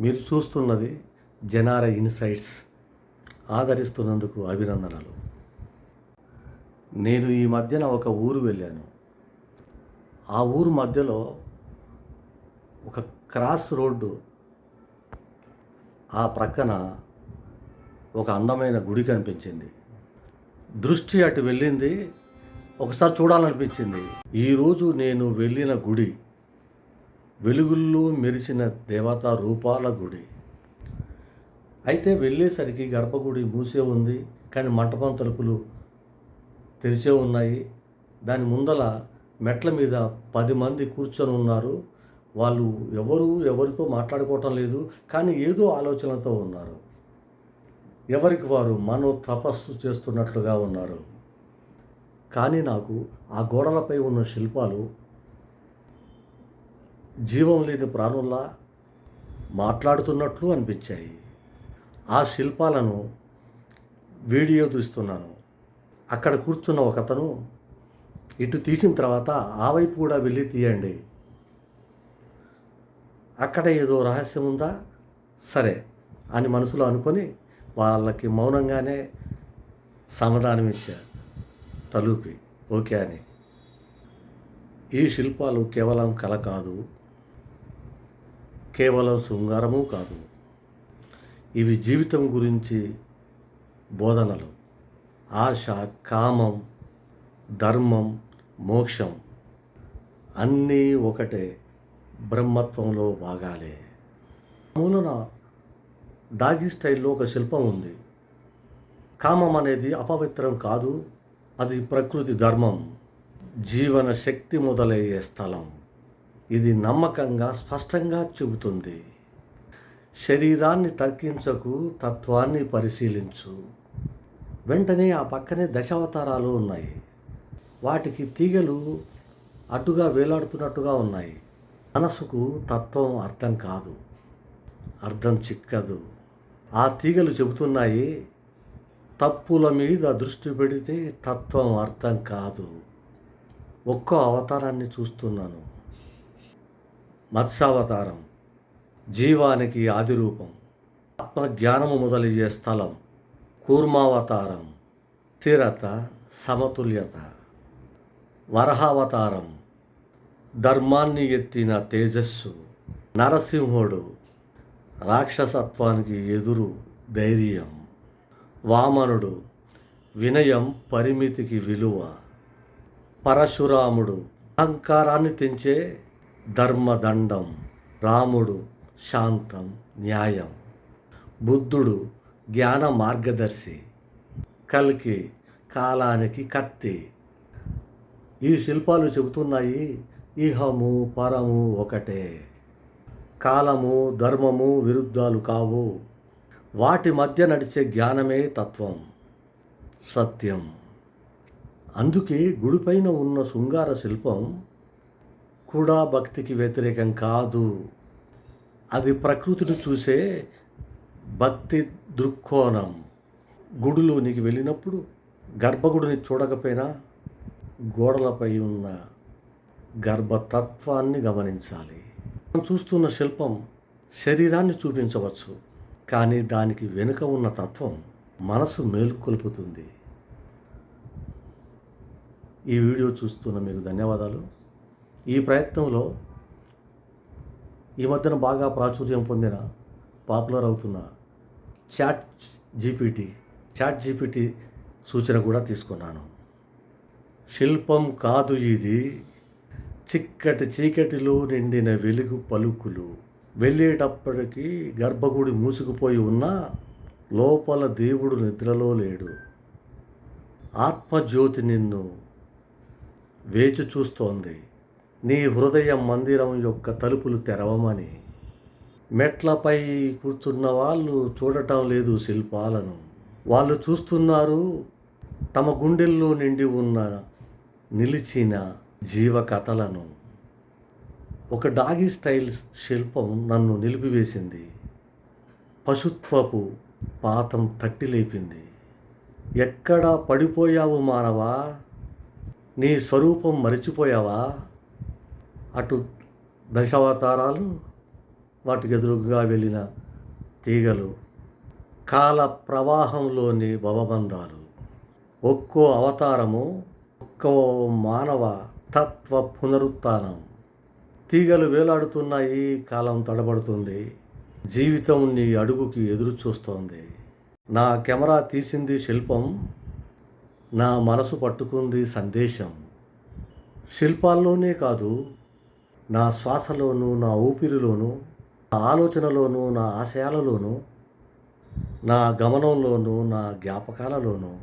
మీరు చూస్తున్నది జనార ఇన్సైట్స్ ఆదరిస్తున్నందుకు అభినందనలు. నేను ఈ మధ్యన ఒక ఊరు వెళ్ళాను. ఆ ఊరు మధ్యలో ఒక క్రాస్ రోడ్డు. ఆ ప్రక్కన ఒక అందమైన గుడి కనిపించింది. దృష్టి అటు వెళ్ళింది ఒకసారి చూడాలనిపించింది. ఈరోజు నేను వెళ్ళిన గుడి వెలుగుల్లో మెరిసిన దేవతా రూపాల గుడి. అయితే వెళ్ళేసరికి గర్భగుడి మూసే ఉంది కానీ మంటపం తలుపులు తెరిచే ఉన్నాయి. దాని ముందల మెట్ల మీద పది మంది కూర్చొని ఉన్నారు. వాళ్ళు ఎవరు ఎవరితో మాట్లాడుకోవటం లేదు కానీ ఏదో ఆలోచనతో ఉన్నారు. ఎవరికి వారు మనో తపస్సు చేస్తున్నట్లుగా ఉన్నారు. కానీ నాకు ఆ గోడలపై ఉన్న శిల్పాలు జీవం లేని ప్రాణుల్లా మాట్లాడుతున్నట్లు అనిపించాయి. ఆ శిల్పాలను వీడియో తీస్తున్నాను. అక్కడ కూర్చున్న ఒకతను ఇటు తీసిన తర్వాత ఆ వైపు కూడా వెళ్ళి తీయండి. అక్కడ ఏదో రహస్యం ఉందా? సరే అని మనసులో అనుకొని వాళ్ళకి మౌనంగానే సమాధానం ఇచ్చారు తలూపి ఓకే అని. ఈ శిల్పాలు కేవలం కళ కాదు కేవలం శృంగారము కాదు. ఇవి జీవితం గురించి బోధనలు. ఆశ కామం ధర్మం మోక్షం అన్నీ ఒకటే బ్రహ్మత్వంలో భాగాలే. మూలన డాగి స్టైల్లో ఒక శిల్పం ఉంది. కామం అనేది అపవిత్రం కాదు అది ప్రకృతి ధర్మం. జీవన శక్తి మొదలయ్యే స్థలం. ఇది నమ్మకంగా స్పష్టంగా చెబుతుంది. శరీరాన్ని తగ్గించకు తత్వాన్ని పరిశీలించు. వెంటనే ఆ పక్కనే దశావతారాలు ఉన్నాయి. వాటికి తీగలు అటుగా వేలాడుతున్నట్టుగా ఉన్నాయి. మనసుకు తత్వం అర్థం కాదు. అర్థం చిక్కదు. ఆ తీగలు చెబుతున్నాయి తప్పుల మీద దృష్టి పెడితే తత్వం అర్థం కాదు. ఒక్కో అవతారాన్ని చూస్తున్నాను. మత్స్యావతారం జీవానికి ఆది రూపం ఆత్మజ్ఞానము మొదలయ్యే స్థలం కూర్మావతారం స్థిరత సమతుల్యత. వరహావతారం ధర్మాన్ని ఎత్తిన తేజస్సు నరసింహుడు రాక్షసత్వానికి ఎదురు ధైర్యం. వామనుడు వినయం పరిమితికి విలువ. పరశురాముడు అహంకారాన్ని తెంచే ధర్మదండం రాముడు శాంతం న్యాయం. బుద్ధుడు జ్ఞాన మార్గదర్శి కల్కి కాలానికి కత్తి. ఈ శిల్పాలు చెబుతున్నాయి ఇహము పరము ఒకటే. కాలము ధర్మము విరుద్ధాలు కావు. వాటి మధ్య నడిచే జ్ఞానమే తత్వం సత్యం. అందుకే గుడిపైన ఉన్న శృంగార శిల్పం కూడా భక్తికి వ్యతిరేకం కాదు. అది ప్రకృతిని చూసే భక్తి దృక్కోణం. గుడిలోనికి వెళ్ళినప్పుడు గర్భగుడిని చూడకపోయినా గోడలపై ఉన్న గర్భతత్వాన్ని గమనించాలి. మనం చూస్తున్న శిల్పం శరీరాన్ని చూపించవచ్చు. కానీ దానికి వెనుక ఉన్న తత్వం మనసు మేలుకొల్పుతుంది. ఈ వీడియో చూస్తున్న మీకు ధన్యవాదాలు. ఈ ప్రయత్నంలో ఈ మధ్యన బాగా ప్రాచుర్యం పొందిన పాపులర్ అవుతున్న చాట్ జీపీటీ చాట్ జీపీటీ సూచన కూడా తీసుకున్నాను. శిల్పం కాదు ఇది. చిక్కటి చీకటిలో నిండిన వెలుగు పలుకులు. వెళ్ళేటప్పటికీ గర్భగుడి మూసుకుపోయి ఉన్నా లోపల దేవుడు నిద్రలో లేడు. ఆత్మజ్యోతి నిన్ను వేచి చూస్తోంది. నీ హృదయ మందిరం యొక్క తలుపులు తెరవమని. మెట్లపై కూర్చున్న వాళ్ళు చూడటం లేదు శిల్పాలను. వాళ్ళు చూస్తున్నారు తమ గుండెల్లో నిండి ఉన్న నిలిచిన జీవకథలను. ఒక డాగి స్టైల్ శిల్పం నన్ను నిలిపివేసింది. పశుత్వపు పాతం తట్టి లేపింది. ఎక్కడా పడిపోయావు మానవా? నీ స్వరూపం మరిచిపోయావా? అటు దశావతారాలు వాటికి ఎదురుగా వెళ్ళిన తీగలు కాల ప్రవాహంలోని భవబంధాలు ఒక్కో అవతారము ఒక్కో మానవ తత్వ పునరుత్థానం. తీగలు వేలాడుతున్నాయి కాలం తడబడుతుంది. జీవితం నీ అడుగుకి ఎదురు చూస్తోంది. నా కెమెరా తీసింది శిల్పం నా మనసు పట్టుకుంది సందేశం. శిల్పాల్లోనే కాదు నా శ్వాసలోనూ నా ఊపిరిలోనూ నా ఆలోచనలోనూ నా ఆశయాలలోనూ నా గమనంలోనూ నా జ్ఞాపకాలలోనూ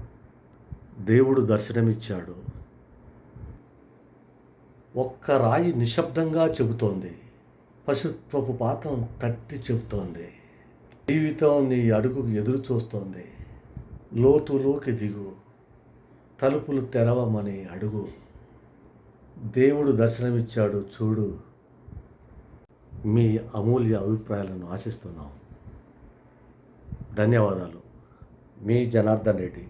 దేవుడు దర్శనమిచ్చాడు. ఒక్క రాయి నిశ్శబ్దంగా చెబుతోంది. పశుత్వపు పాతం తట్టి చెబుతోంది. జీవితం నీ అడుగుకు ఎదురు చూస్తోంది. లోతులోకి దిగు. తలుపులు తెరవమని అడుగు. దేవుడు దర్శనమిచ్చాడు చూడు. మీ అమూల్య అభిప్రాయాలను ఆశిస్తున్నాం. ధన్యవాదాలు. మీ జనార్దన్ రెడ్డి.